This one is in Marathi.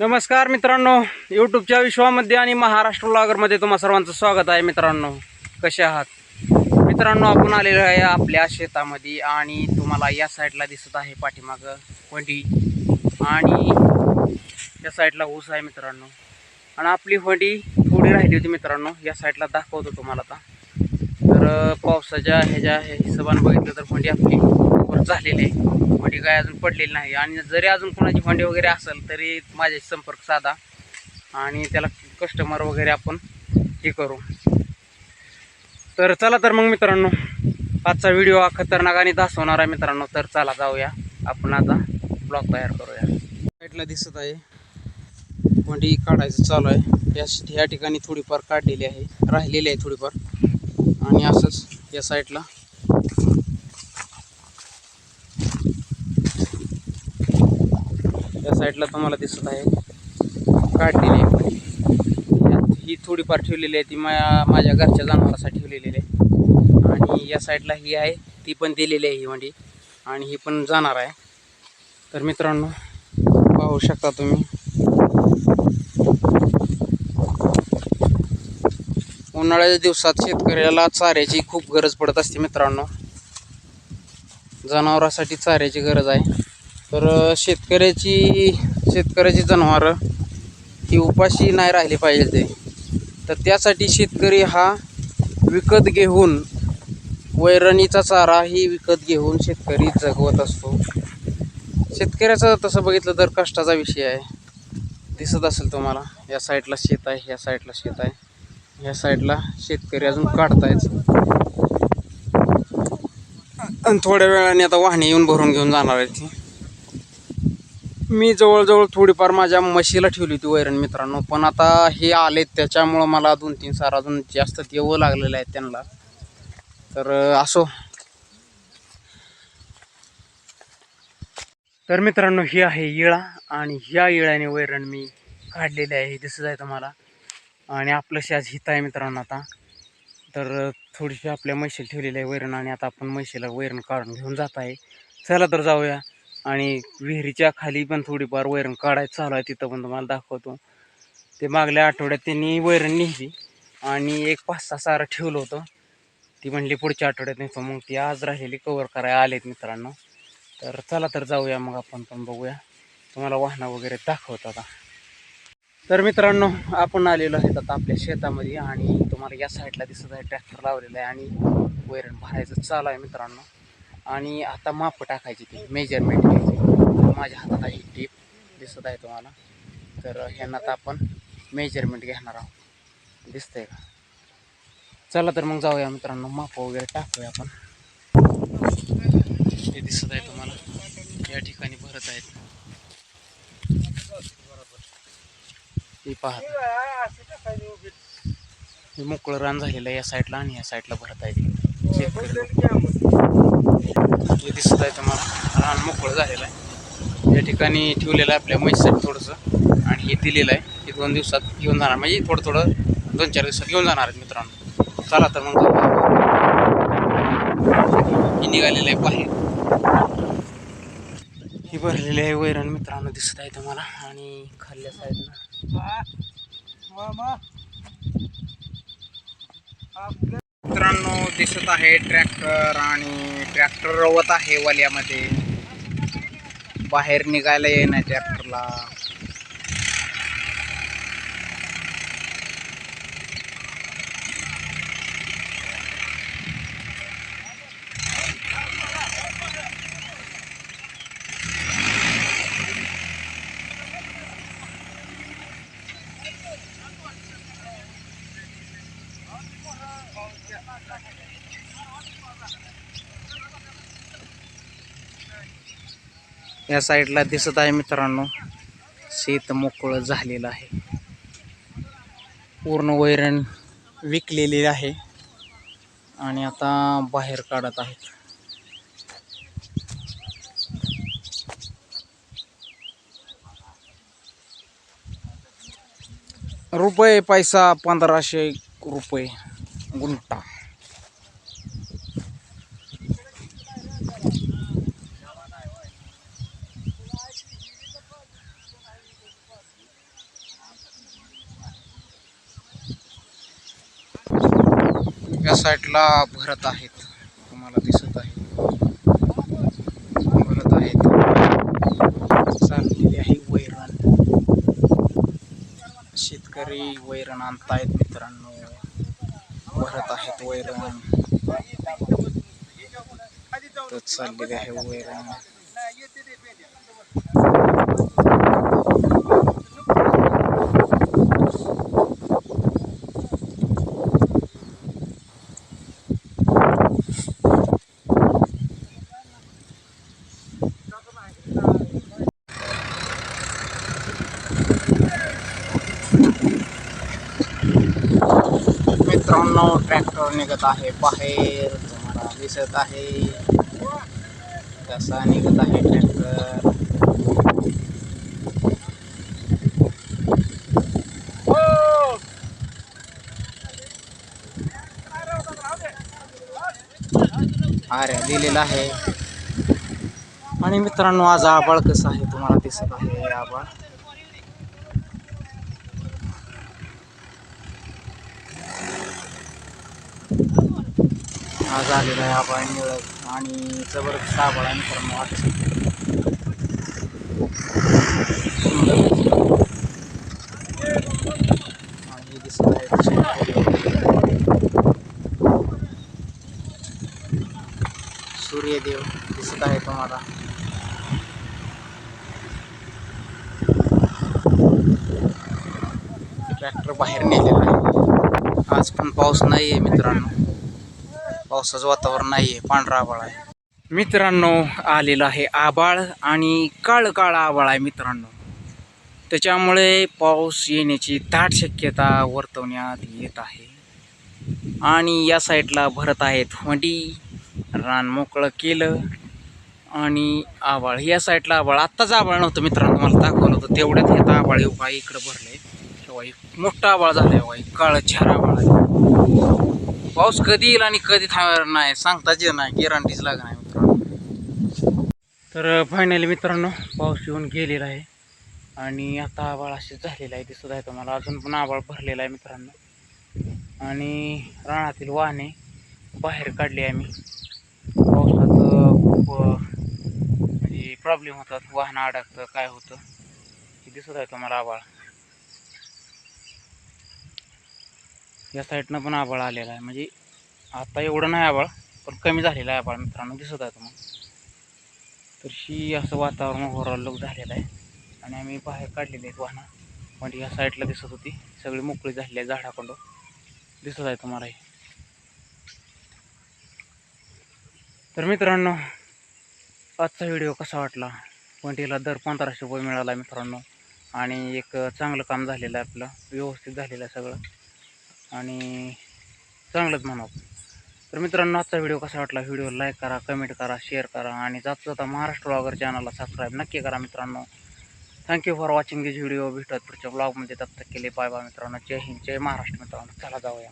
नमस्कार मित्रांनो यूट्यूबच्या विश्वामध्ये आणि महाराष्ट्र ब्लॉगरमध्ये तुम्हा सर्वांचं स्वागत आहे मित्रांनो. कसे आहात? मित्रांनो आपण आलेलो आहे आपल्या शेतामध्ये आणि तुम्हाला या साईडला दिसत आहे पाठीमागं वंडी. आणि या साईडला ऊस आहे मित्रांनो. आणि आपली वंडी थोडी राहिली होती मित्रांनो. या साईडला दाखवतो तुम्हाला आता. तर पावसाच्या ह्याच्या हिशोबाने बघितलं तर वंडी आपली झालेली आहे. वंडी काय अजून पडलेली नाही. आणि जरी अजून कोणाची वंडी वगैरे असेल तरी माझ्याशी संपर्क साधा आणि त्याला कस्टमर वगैरे आपण हे करू. तर चला तर मग मित्रांनो आजचा व्हिडिओ हा खतरनाक आणि दासवणार आहे मित्रांनो. तर चला जाऊया. आपण आता ब्लॉग तयार करूया. साईडला दिसत आहे. वंडी काढायचं चालू आहे. या या ठिकाणी थोडीफार काढलेली आहे. राहिलेली आहे थोडीफार. आणि असंच या साईडला या साईडला तुम्हाला दिसत आहे. काढलेली आहे. ही थोडीफार ठेवलेली आहे. ती मा माझ्या घरच्या जनावरासाठी ठेवलेली आहे. आणि या साईडला ही आहे. ती पण दिलेली आहे ही वंडी. आणि ही पण जाणार आहे. तर मित्रांनो पाहू शकता तुम्ही. उन्हाळ्याच्या दिवसात शेतकऱ्याला चाऱ्याची खूप गरज पडत असते मित्रांनो. जनावरांसाठी चाऱ्याची गरज आहे. तर शेतकऱ्याची शेतकऱ्याची जनावरं ही उपाशी नाही राहिली पाहिजे ते. तर त्यासाठी शेतकरी हा विकत घेऊन वैरणीचा चारा ही विकत घेऊन शेतकरी जगवत असतो. शेतकऱ्याचं तसं बघितलं तर कष्टाचा विषय आहे. दिसत असेल तुम्हाला या साईडला शेत आहे ह्या साईडला शेत आहे. ह्या साईडला शेतकरी अजून काढतायच आणि थोड्या वेळाने आता वाहने येऊन भरून घेऊन जाणार आहे ती. मी जवळजवळ थोडीफार माझ्या म्हशीला ठेवली होती वैरण मित्रांनो पण आता हे आले त्याच्यामुळं मला दोन तीन सार अजून जास्त येवं लागलेलं आहे त्यांना. तर असो. तर मित्रांनो ही आहे इळा आणि ह्या इळ्याने वैरण मी काढलेले आहे हे दिसत आहे तुम्हाला. आणि आपलं आज हित आहे मित्रांनो आता. तर थोडीशी आपल्या म्हशीला ठेवलेली आहे वैरण आणि आता आपण म्हशीला वैरण काढून घेऊन जात आहे. चला तर जाऊया. आणि विहिरीच्या खाली पण थोडीफार वैरण काढायचं चालू आहे तिथं पण तुम्हाला दाखवतो. ते मागल्या आठवड्यात त्यांनी वैरण नेली आणि एक पाच सहा सारं ठेवलं होतं. ती म्हणली पुढच्या आठवड्यात नेतो. मग ती आज राहिलेली कवर करायला आलेत मित्रांनो. तर चला तर जाऊया मग आपण पण बघूया. तुम्हाला वाहनं वगैरे दाखवत आता. तर मित्रांनो आपण आलेलो आहेत आता आपल्या शेतामध्ये आणि तुम्हाला या साईडला दिसत आहे ट्रॅक्टर लावलेला आहे आणि वैरण भरायचं चालू आहे मित्रांनो. आणि आता माप टाकायची ती मेजरमेंट घ्यायची. माझ्या हातात आहे टीप दिसत आहे तुम्हाला. तर ह्यांना आता आपण मेजरमेंट घेणार आहोत. दिसतंय का? चला तर मग जाऊया मित्रांनो माप वगैरे टाकूया आपण. हे दिसत आहे तुम्हाला. या ठिकाणी भरत आहेत. हे पाहत हे मोकळं रान झालेलं आहे या साईडला आणि या साईडला भरत आहे ते शेतकरी हे दिसत आहे तुम्हाला. रान मोकळं झालेलं आहे. या ठिकाणी ठेवलेलं आहे आपल्या म्हैसाठी थोडंसं. आणि हे दिलेलं आहे. हे दोन दिवसात घेऊन जाणार. म्हणजे थोडं थोडं दोन चार दिवसात घेऊन जाणार आहेत मित्रांनो. चला तर मग जाऊया. हे निघालेलं आहे बाहेर. ही भरलेली आहे वैरण मित्रांनो. दिसत आहे तुम्हाला. आणि खाल्ल्या साईडनं. मित्रांनो दिसत आहे ट्रॅक्टर आणि ट्रॅक्टर रवत आहे वल्यामध्ये. बाहेर निघायला येईना ट्रॅक्टरला. या साईडला दिसत आहे मित्रांनो. शेत मोकळं झालेलं आहे. पूर्ण वैरण विकलेली आहे. आणि आता बाहेर काढत आहेत. रुपये पैसा पंधराशे रुपये गुंठा. साईडला भरत आहेत. तुम्हाला दिसत आहे. भरत आहेत. चाललेली आहे वैरण. शेतकरी वैरण आणतायत मित्रांनो. भरत आहेत वैरण. चाललेली आहे वैरण. मित्रांनो ट्रॅक्टर निघत आहे बाहेर तुम्हाला दिसत आहे. कसा निघत आहे ट्रॅक्टर अरे दिलेला आहे. आणि मित्रांनो आज आबाळ कसं आहे तुम्हाला दिसत आहे? आबाळ आज झालेला आहे आबाळ निळत आणि जबरदस्त आबाळ आहे मित्रांनो आणि हे दिसत आहे सूर्यदेव दिसत आहे तुम्हाला. ट्रॅक्टर बाहेर नेलेला आहे. आज पण पाऊस नाही आहे मित्रांनो. पावसाचं वातावरण नाही आहे पांढरा आबाळ आहे. मित्रांनो आलेलं आहे आबाळ आणि काळ काळ आबाळ आहे मित्रांनो. त्याच्यामुळे पाऊस येण्याची दाट शक्यता वर्तवण्यात येत आहे. आणि या साईडला भरत आहेत वडी रान मोकळं केलं आणि आबाळ या साईडला आबाळ आत्ताच आबाळ नव्हतं मित्रांनो मला दाखवलं होतं. तेवढ्यात हे आबाळ येऊ इकडं भरले तेव्हा एक मोठा आबाळ झाला आहे काळ छार आबाळ आहे. पाऊस कधी येईल आणि कधी थांबणार नाही सांगताच येणार नाही गॅरंटीच लागणार आहे मित्रांनो. तर फायनली मित्रांनो पाऊस येऊन गेलेला आहे. आणि आता आबाळ असे झालेलं आहे दिसत आहे तुम्हाला. अजून पण आबाळ भरलेला आहे मित्रांनो. आणि रानातील वाहने बाहेर काढली आम्ही. पावसात खूप म्हणजे प्रॉब्लेम होतात. वाहनं अडकतं काय होतं हे दिसत आहे तुम्हाला आबाळ या साईडनं पण आबाळ आलेला आहे. म्हणजे आता एवढं नाही आबाळ पण कमी झालेला आहे आबाळ मित्रांनो दिसत आहे तुम्हाला. तर ही असं वातावरण ओव्हरऑल लुक झालेलं आहे. आणि आम्ही बाहेर काढलेले आहेत वाहनं. म्हणजे या साईडला दिसत होती. सगळी मोकळी झालेली आहे झाडाकडून दिसत आहे तुम्हाला तर मित्रांनो आजचा व्हिडिओ कसा वाटला? वंटीला दर पंधराशे रुपये मिळाला मित्रांनो. आणि एक चांगलं काम झालेलं आहे आपलं. व्यवस्थित झालेलं आहे सगळं. आणि चांगलंच म्हणावं. तर मित्रांनो आजचा व्हिडिओ कसा वाटला? व्हिडिओ लाईक करा कमेंट करा शेअर करा आणि जाता जाता महाराष्ट्र ब्लॉगर चॅनलला सबस्क्राईब नक्की करा मित्रांनो. Thank you for watching this video भेटत पुढच्या ब्लॉगमध्ये तब तक केले बाय बाय मित्रांनो. जय हिंद जय महाराष्ट्र मित्रांनो. चला जाऊया.